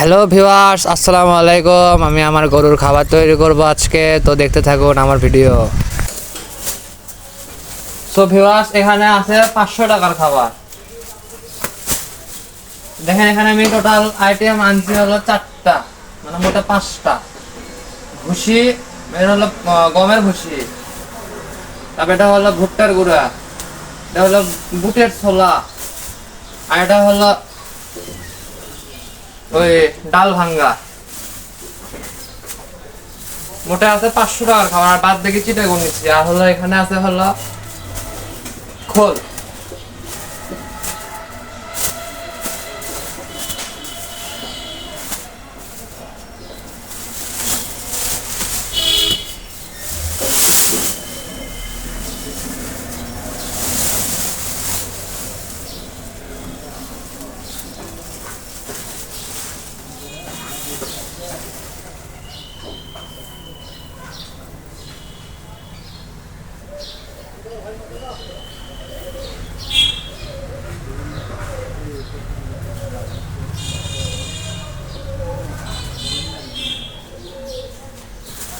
Hello viewers আসসালামু আলাইকুম। আমি আমার গরুর খাবার তৈরি করব আজকে। তো দেখতে থাকুন আমার ভিডিও। সো ভিউয়ার্স এখানে আছে পাঁচশো টাকার খাবার। দেখেন, এখানে আমি টোটাল আইটেম আনছি হলো চারটা। মানে মোটা পাঁচটা। ভুসি এটা হলো গমের ভুসি। তারপর এটা হলো ভুট্টার গুঁড়া। এটা হলো বুটের ছোলা। আর এটা হলো ওই ডাল ভাঙ্গা। মোটা আছে পাঁচশো টাকার খাবার, আর বাদ দেখি চিটা নিচ্ছি। আর হলো এখানে আছে হলো খোল।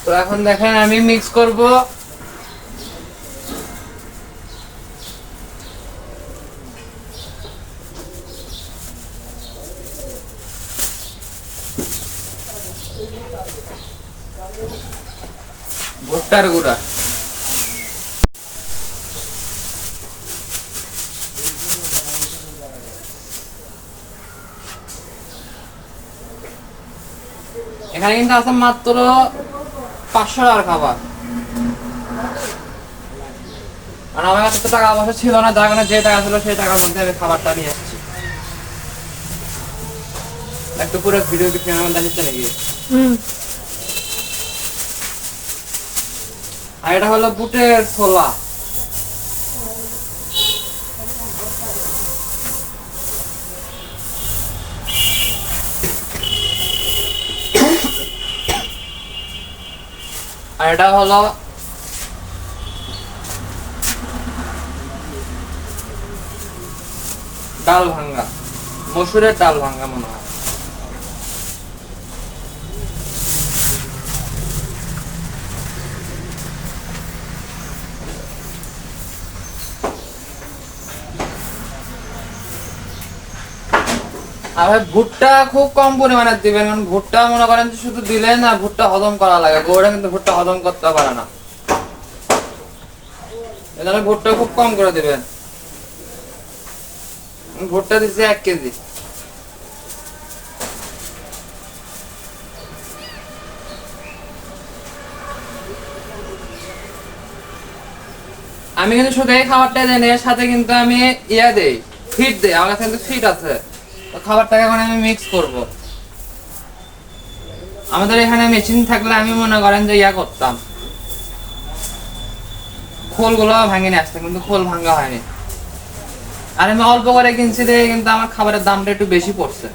তো এখন দেখেন আমি মিক্স করব। ভুট্টার গুঁড়া। এখানে কিন্তু আছে মাত্র পাঁচশো টাকার খাবার। আর আমার কাছে তো টাকা পয়সা ছিল না যার কারণে যে টাকা ছিল সেই টাকার মধ্যে আমি খাবারটা নিয়ে এসেছি। একটু পুরো ভিডিও কি আমার দেখাচ্ছে নাকি আর এটা হলো বুটের ছোলা এটা হলো ডাল ভাঙ্গা মসুরের ডাল ভাঙ্গা মনে হয়। ভাই ভুট্টা খুব কম পরিমাণে দিবেন, কারণ ভুট্টা মনে করেন যে শুধু দিলে না ভুট্টা হজম করা লাগে কিন্তু ভুট্টা হজম করতে পারে না। ভুট্টা খুব কম করে দিবেন। ভুট্টা দিচ্ছি এক কেজি। আমি কিন্তু শুধু এই খাবারটা এর সাথে কিন্তু আমি ইয়া দেই ফিট দেই, আমার কাছে কিন্তু ফিট আছে। খাবারটাকে এখন আমি মিক্স করব। আমাদের এখানে মেশিন থাকলে আমি মনে করেন যে ইয়া করতাম। খোলগুলো ভাঙিনি আসতে কিন্তু খোল ভাঙা হয়নি। আর আমি অল্প করে কিনছি দেখে কিন্তু আমার খাবারের দামটা একটু বেশি পড়ছে।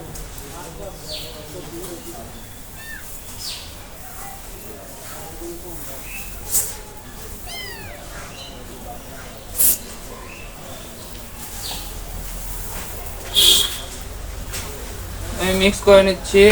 মিক্স করে নিচ্ছি।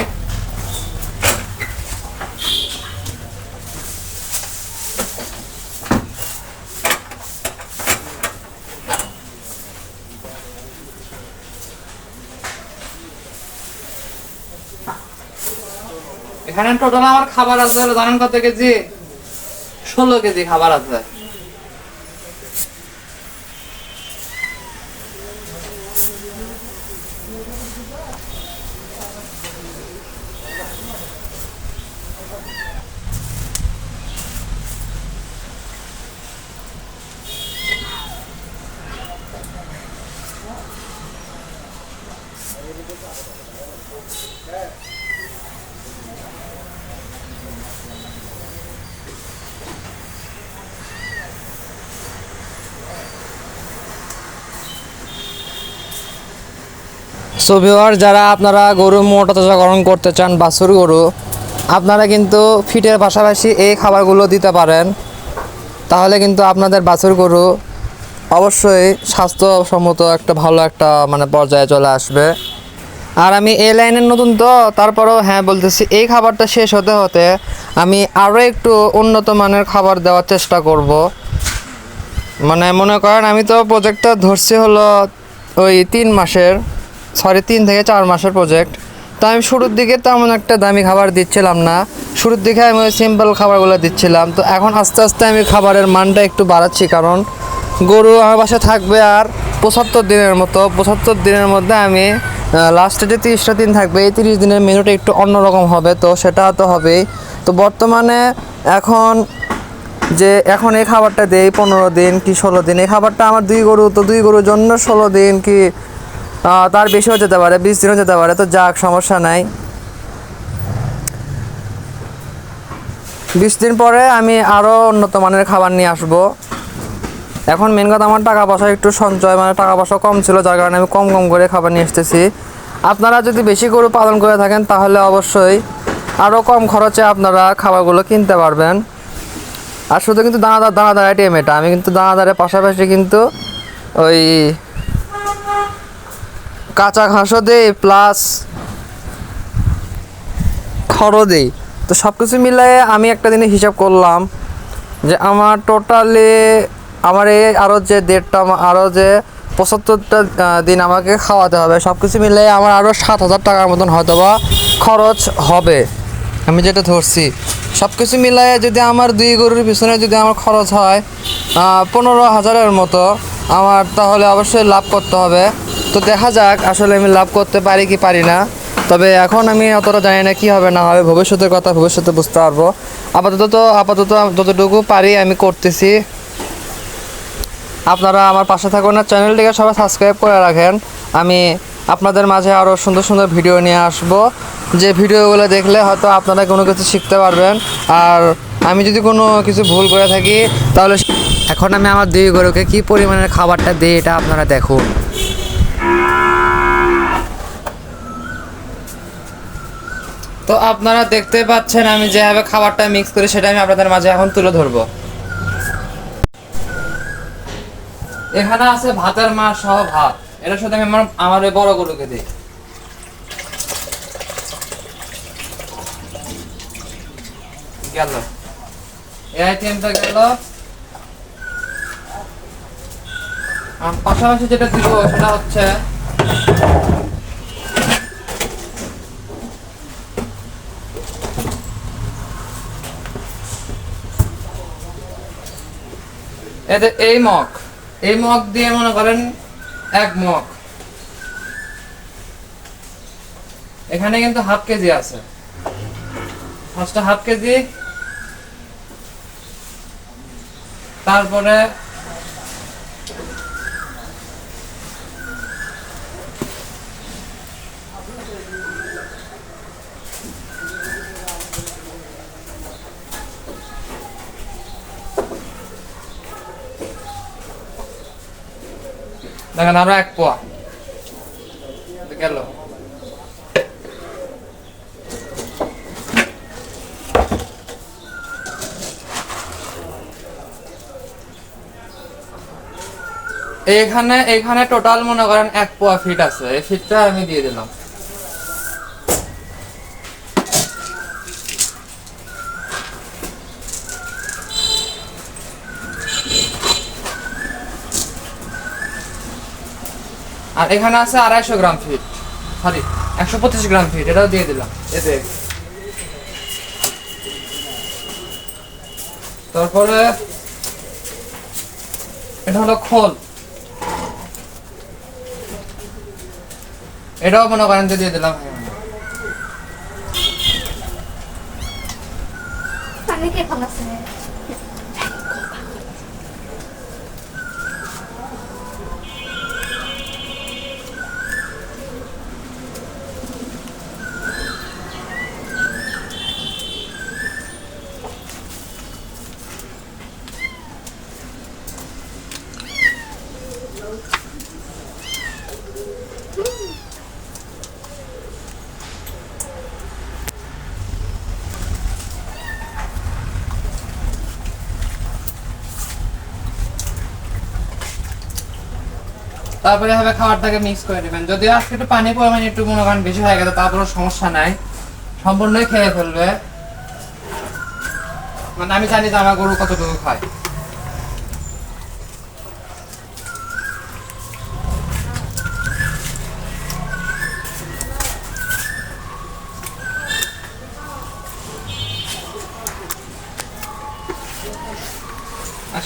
এখানে টোটাল আমার খাবার আছে জানেন কত কেজি? ষোলো কেজি খাবার আছে। সো ভিউয়ার যারা আপনারা গরু মোটাতাজাকরণ করতে চান, বাছুর গরু, আপনারা কিন্তু ফিটের পাশাপাশি এই খাবারগুলো দিতে পারেন। তাহলে কিন্তু আপনাদের বাছুর গরু অবশ্যই স্বাস্থ্যসম্মত একটা ভালো একটা মানে পর্যায়ে চলে আসবে। আর আমি এই লাইনের নতুন তো, তারপরেও হ্যাঁ বলতেছি, এই খাবারটা শেষ হতে হতে আমি আরও একটু উন্নত মানের খাবার দেওয়ার চেষ্টা করব। মানে মনে করেন, আমি তো প্রজেক্টটা ধরছি হলো ওই তিন মাসের। সরি তিন থেকে চার মাসের প্রজেক্ট তো আমি শুরুর দিকে তেমন একটা দামি খাবার দিচ্ছিলাম না। শুরুর দিকে আমি ওই সিম্পল খাবারগুলো দিচ্ছিলাম। তো এখন আস্তে আস্তে আমি খাবারের মানটা একটু বাড়াচ্ছি কারণ গরু আমার বাসায় থাকবে আর পঁচাত্তর দিনের মতো। পঁচাত্তর দিনের মধ্যে আমি লাস্টে যে তিরিশটা দিন থাকবে, এই তিরিশ দিনের মেনুটা একটু অন্যরকম হবে। তো সেটা তো হবেই। তো বর্তমানে এখন যে এখন এই খাবারটা দেই পনেরো দিন কি ষোলো দিন। এই খাবারটা আমার দুই গরু, তো দুই গরুর জন্য ষোলো দিন কি তার বেশিও যেতে পারে বিশ দিনও যেতে পারে, তো যাক, সমস্যা নাই। বিশ দিন পরে আমি আরও উন্নত মানের খাবার নিয়ে আসব। এখন মেন কথা আমার টাকা পয়সা একটু সঞ্চয় মানে টাকা পয়সা কম ছিল, যার কারণে আমি কম কম করে খাবার নিয়ে আসতেছি। আপনারা যদি বেশি গরু পালন করে থাকেন, তাহলে অবশ্যই আরও কম খরচে আপনারা খাবারগুলো কিনতে পারবেন। আর শুধু কিন্তু দানাদার দানাদার আইটেম এটা। আমি কিন্তু দানাদারের পাশাপাশি কিন্তু ওই কাঁচা ঘাসও দেই প্লাস খড়ও দেই। তো সব কিছু মিলিয়ে আমি একটা দিনে হিসাব করলাম যে আমার টোটালি আমার এই আরও যে দেড়টা আরও যে পঁচাত্তরটা দিন আমাকে খাওয়াতে হবে সব কিছু মিলিয়ে আমার আরও সাত হাজার টাকার মতন হয়তো বা খরচ হবে। আমি যেটা ধরছি সব কিছু মিলিয়ে যদি আমার দুই গরুর পিছনে যদি আমার খরচ হয় পনেরো হাজারের মতো, আমার তাহলে অবশ্যই লাভ করতে হবে। তো দেখা যাক, আসলে আমি লাভ করতে পারি কি পারি না। তবে এখন আমি অতটা জানি না কি হবে, না হবে, ভবিষ্যতের কথা ভবিষ্যতে বুঝতে পারব। আপাতত তো আপাতত যতটুকু পারি আমি করতেছি। আপনারা আমার পাশে থাকুন না চ্যানেলটিকে সবাই সাবস্ক্রাইব করে রাখেন। আমি আপনাদের মাঝে আরও সুন্দর সুন্দর ভিডিও নিয়ে আসব। যে ভিডিওগুলো দেখলে হয়তো আপনারা কোনো কিছু শিখতে পারবেন। আর আমি যদি কোনো কিছু ভুল করে থাকি, তাহলে এখন আমি আমার দুই গরুকে কী পরিমাণের খাবারটা দিই এটা আপনারা দেখুন। তো আপনারা দেখতে পাচ্ছেন আমি যেভাবে খাবারটা মিক্স করি সেটা আমি আপনাদের মাঝে এখন তুলে ধরবো। এখানে আছে ভাতের মাছ সহ ভাত। এটার সাথে আমি আমার আমার ওই বড় গরুকে দিই। গেল। এই গেল। পাশাপাশি যেটা দিব সেটা হচ্ছে এতে এই মগ এই মগ দিয়ে মনে করেন এক মগ। এখানে কিন্তু হাফ কেজি আছে। ফার্স্টটা হাফ কেজি, তারপরে দেখেন আরও এক পোয়া। গেল। এইখানে এইখানে টোটাল মনে করেন এক পোয়া ফিট আছে। এই ফিটটা আমি দিয়ে দিলাম। আর এখানে আছে আড়াইশো গ্রাম ফিট সরি একশো পঁচিশ গ্রাম ফিট এটাও দিয়ে দিলাম। এতে তারপরে এটা হলো খোল। এটাও মনে করেন যে দিয়ে দিলাম। তারপরে হবে খাবারটাকে মিক্স করে নেবেন। যদি আজকে একটু পানি পরিমাণ একটু মনে করেন বেশি হয়ে গেছে তার সমস্যা নাই। সম্পূর্ণই খেয়ে ফেলবে। মানে আমি জানি যে আমার গরু কতটুকু খায়।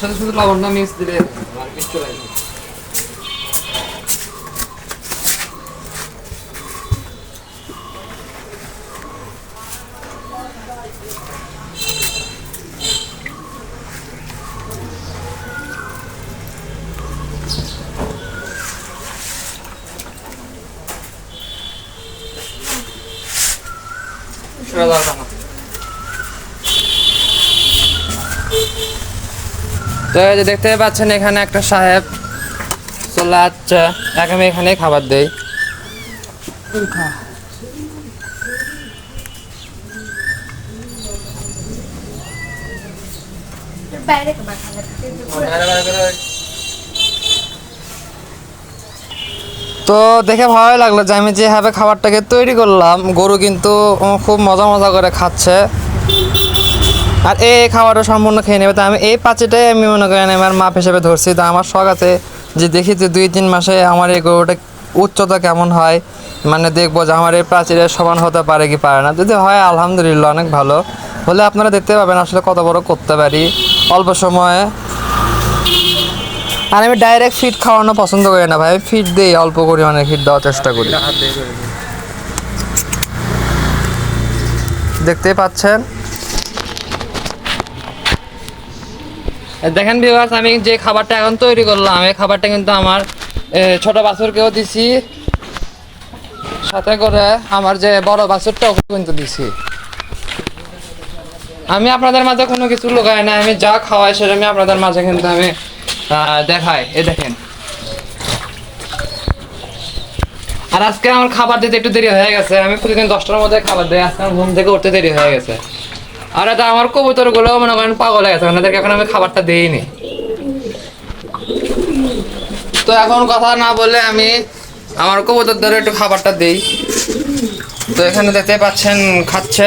আসলে শুধু লবণটা মিক্স দিলে আর কিছু লাগবে না। সরে যাও কেন? তো এই যে দেখতে পাচ্ছেন এখানে একটা সাহেব চলে আসছে। এক আমি এখানে খাবার দেই। তো দেখে ভালোই লাগল যে আমি যেভাবে খাবারটাকে তৈরি করলাম, গরু কিন্তু খুব মজা মজা করে খাচ্ছে। আর এই খাবারটা সম্পূর্ণ খেয়ে নেবে। তো আমি এই পাঁচিটাই আমি মনে করেন আমার মাপ হিসেবে ধরছি। তো আমার শখ আছে যে দেখি যে দুই তিন মাসে আমার এই গরুটা উচ্চতা কেমন হয় মানে দেখব যে আমার এই প্রাচীরের সমান হতে পারে কি পারে না। যদি হয়, আলহামদুলিল্লাহ, অনেক ভালো। হলে আপনারা দেখতে পাবেন আসলে কত বড় করতে পারি। অল্প সময়ে। আর আমি ডাইরেক্ট ফিট খাওয়ানো পছন্দ করি না ভাই। ফিট দিই, অল্প পরিমাণে ফিট দেওয়ার চেষ্টা করি। দেখতেই পাচ্ছেন? দেখেন ভিউয়ার্স আমি যে খাবারটা এখন তৈরি করলাম, এই খাবারটা কিন্তু আমার ছোট বাছুরকেও দিছি। সাথে করে আমার যে বড় বাছুরটাও কিন্তু দিছি। আমি আপনাদের মাঝে কোনো কিছু লুকাই না আমি যা খাওয়াই সেটা আমি আপনাদের মাঝে কিন্তু আমি দেখাই। এ দেখেন। আর আজকে আমার খাবার দিতে একটু দেরি হয়ে গেছে, আমি প্রতিদিন দশটার মধ্যে খাবার দিই, আজকে আমার ঘুম থেকে উঠতে দেরি হয়ে গেছে। আর এটা আমার কবুতরগুলো মনে করেন পাগল হয়ে গেছে, ওনাদেরকে এখন আমি খাবারটা দিইনি। তো এখন কথা না বলে আমি আমার কবুতর ধরে একটু খাবারটা দিই। তো এখানে দেখতে পাচ্ছেন খাচ্ছে।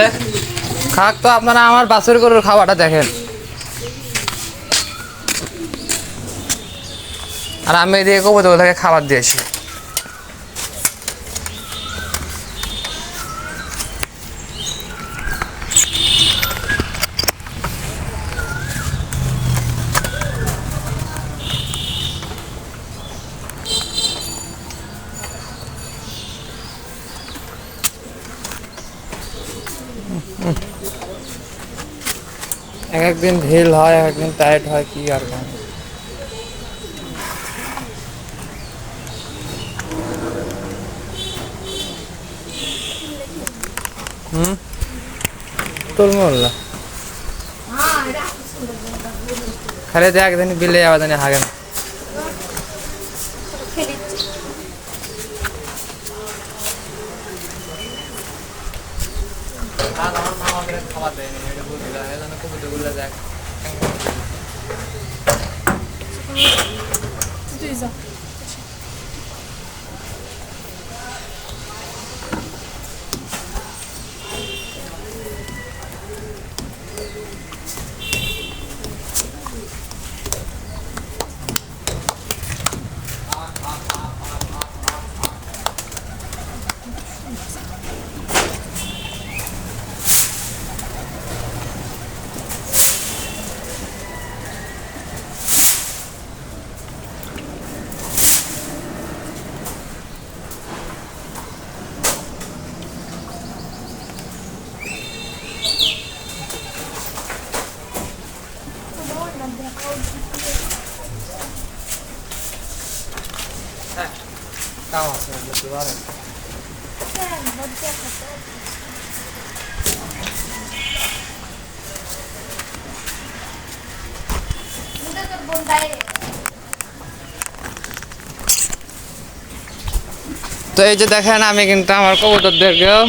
খাক তো আপনারা আমার বাছুর গরুর খাবারটা দেখেন। আর আমি এদিকে কবুতরগুলোকে খাবার দিয়েছি। এক একদিন ঢিল হয় এক একদিন টাইট হয় কি আর বলব। হুম? তোর মোল্লা হ্যাঁ খালি দেখ দিন বিলে যাওয়া জানি হাগে না খেলি তুই যা কাম আছে বুঝতে পারেন তো এই যে দেখেন, আমি কিন্তু আমার কবুতরদেরকেও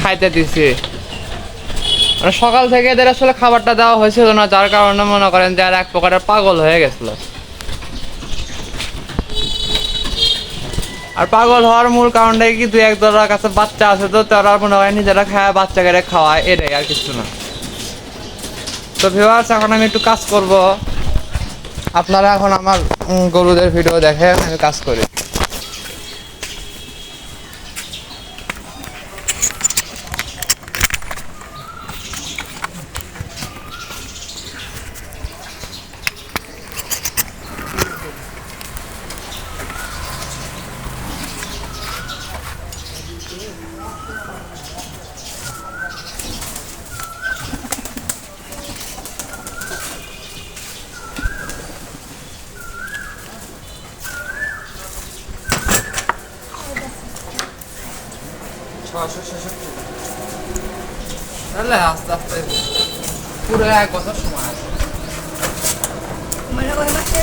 খাইতে দিছি। মানে সকাল থেকে এদের আসলে খাবারটা দেওয়া হয়েছিল না, যার কারণে মনে করেন যে আর এক প্রকারের পাগল হয়ে গেছিল। আর পাগল হওয়ার মূল কারণটাই কি, দুই এক দলের কাছে বাচ্চা আছে তো, তারা মনে হয় নিজেরা খায় বাচ্চাকে খাওয়ায়, এটাই আর কিছু না। তো ভিউয়ার্স এখন আমি একটু কাজ করব। আপনারা এখন আমার গরুদের ভিডিও দেখেন, আমি কাজ করি ছশো ছেষট্টি তাহলে আস্তে আস্তে এক সময়? আছে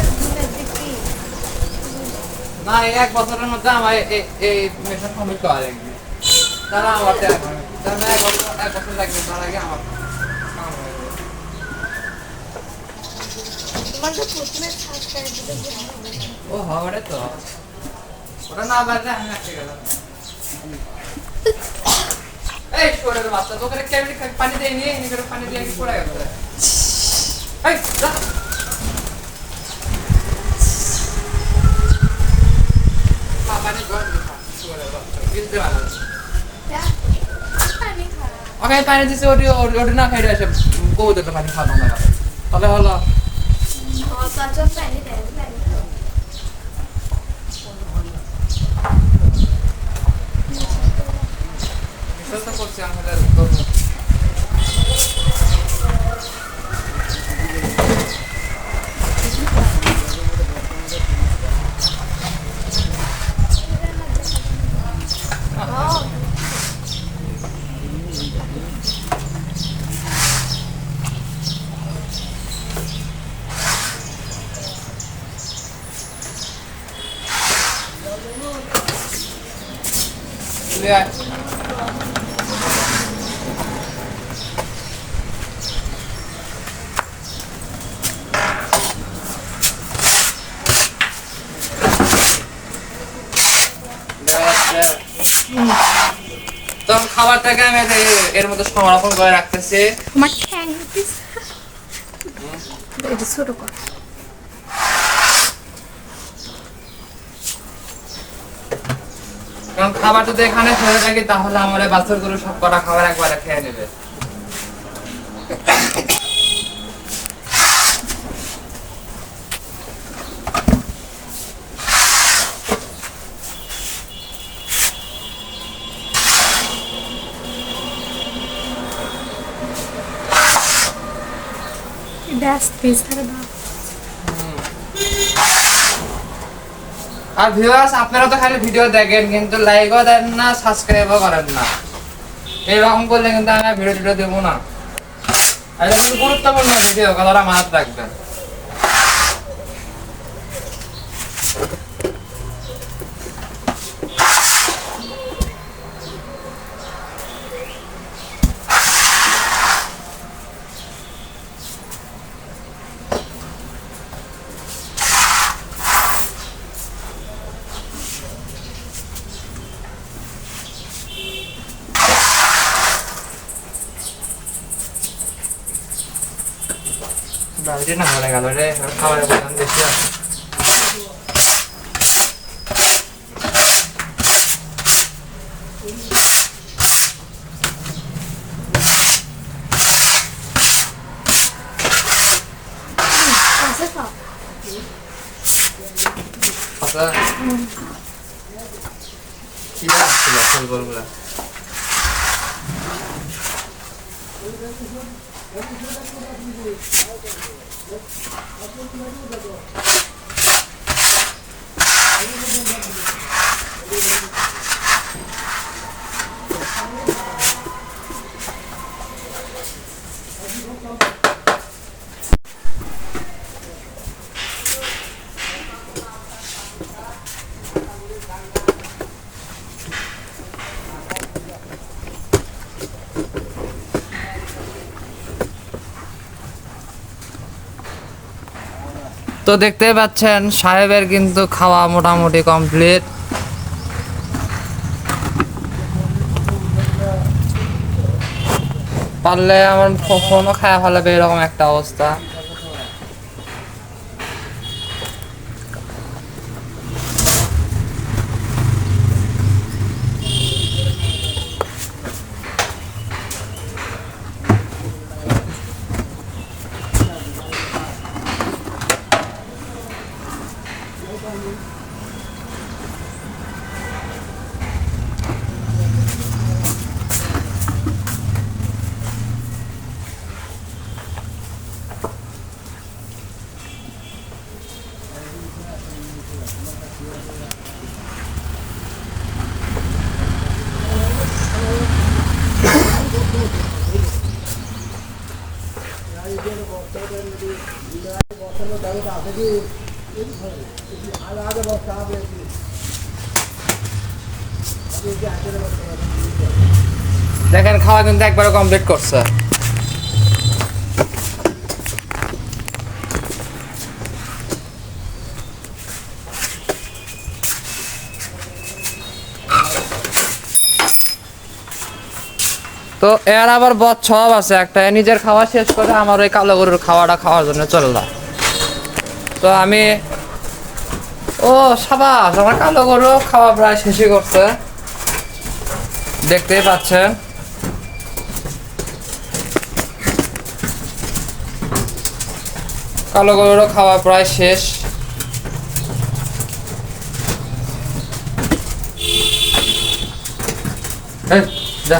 না এক বছরের মধ্যে আমার এই- মিশন কমপ্লিট করা লাগবে। তারা আমার। তার এক বছর এক বছর লাগবে তার আগে ও হবে তো। ওটা না বাজলে আমি আটকে গেলাম। এই শোরের বাচ্চা তোকে কেমনি পানি দিয়ে নিয়ে এনে করে পানি দিয়ে কি পড়ে গেছে। এই যা খা, পানি জল দিয়ে খা, শুয়োরের বাচ্চা, গিলতে পারে না। পানি খারাপ ওকে পানি দিছে ওটি ওটি না খাইলে এসে কবুতর তো পানি খাওয়ানো না তবে হলো পাঁচজন পানি দেয় পানি খাও বিশ্বাস তো করছি আমাদের ধর্ম চলে আয়। তখন খাবারটাকে আমি করে রাখতেছে। আমার ঠ্যাং এটা ছোট কর। কারণ খাবার যদি এখানে ফেলে থাকি তাহলে আমার বাসর বাছর গরু সব কটা খাবার একবারে খেয়ে নেবে। ব্যাস পিস ধরে দাও। আর ভিউয়ার্স আপনারা তো খালি ভিডিও দেখেন, কিন্তু লাইকও দেন না সাবস্ক্রাইবও করেন না। এইরকম করলে কিন্তু আমি আর ভিডিও টিডিও দেবো না। আর গুরুত্বপূর্ণ ভিডিও কথাটা মাথায় রাখবেন বাড়িতে না ভালো গেল তো দেখতে পাচ্ছেন, সাহেবের কিন্তু খাওয়া মোটামুটি কমপ্লিট পারলে আমার ফোনও খাওয়া ফেলাবে এরকম একটা অবস্থা। দেখেন, খাওয়া কিন্তু একবারে কমপ্লিট করছে। তো এর আবার বদ সব আছে একটা। নিজের খাওয়া শেষ করে আমার ওই কালো গরুর খাওয়াটা খাওয়ার জন্য চললাম তো আমি ও, সাবাস, আমার কালো গরু খাওয়া প্রায় শেষই করছে। দেখতেই পাচ্ছেন। কালো গরুর খাওয়া প্রায় শেষ। যা।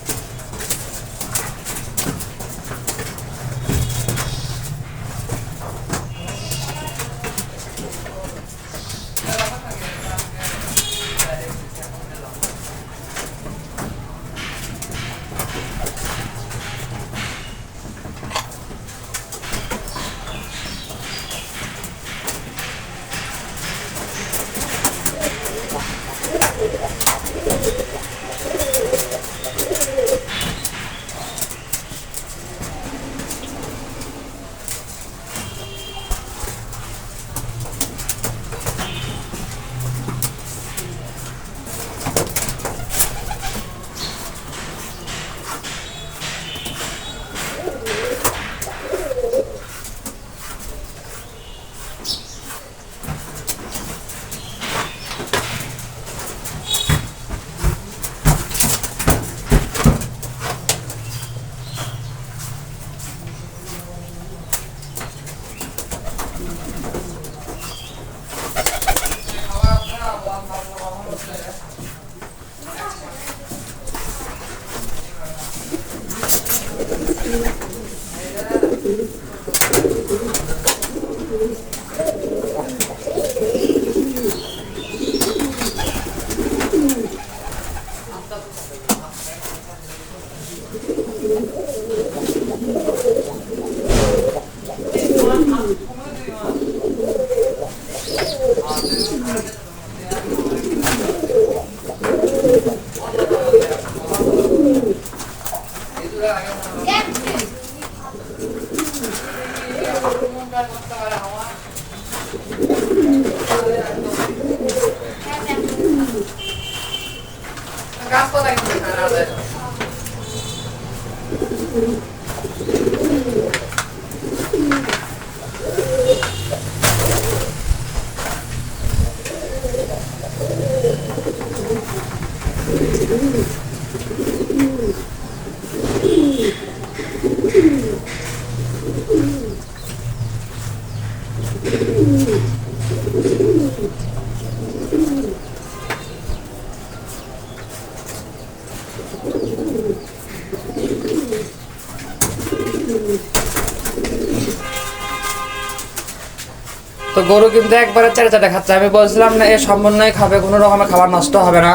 গরু কিন্তু একবারে চারে চারে খাচ্ছে। আমি বলছিলাম না, এ সমন্বয় খাবে, কোনো রকমের খাবার নষ্ট হবে না।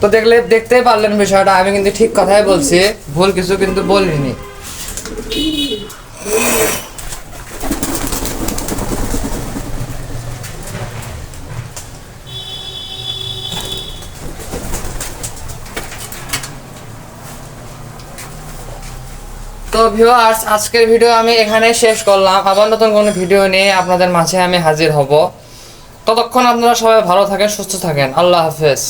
তো দেখলে, দেখতেই পারলেন বিষয়টা, আমি কিন্তু ঠিক কথাই বলছি। ভুল কিছু কিন্তু বলিনি। ভিউয়ার্স, আজকের ভিডিও আমি এখানে শেষ করলাম। আবার নতুন কোনো ভিডিও নিয়ে আপনাদের মাঝে আমি হাজির হব। ততক্ষণ আপনারা সবাই ভালো থাকেন, সুস্থ থাকেন। আল্লাহ হাফেজ।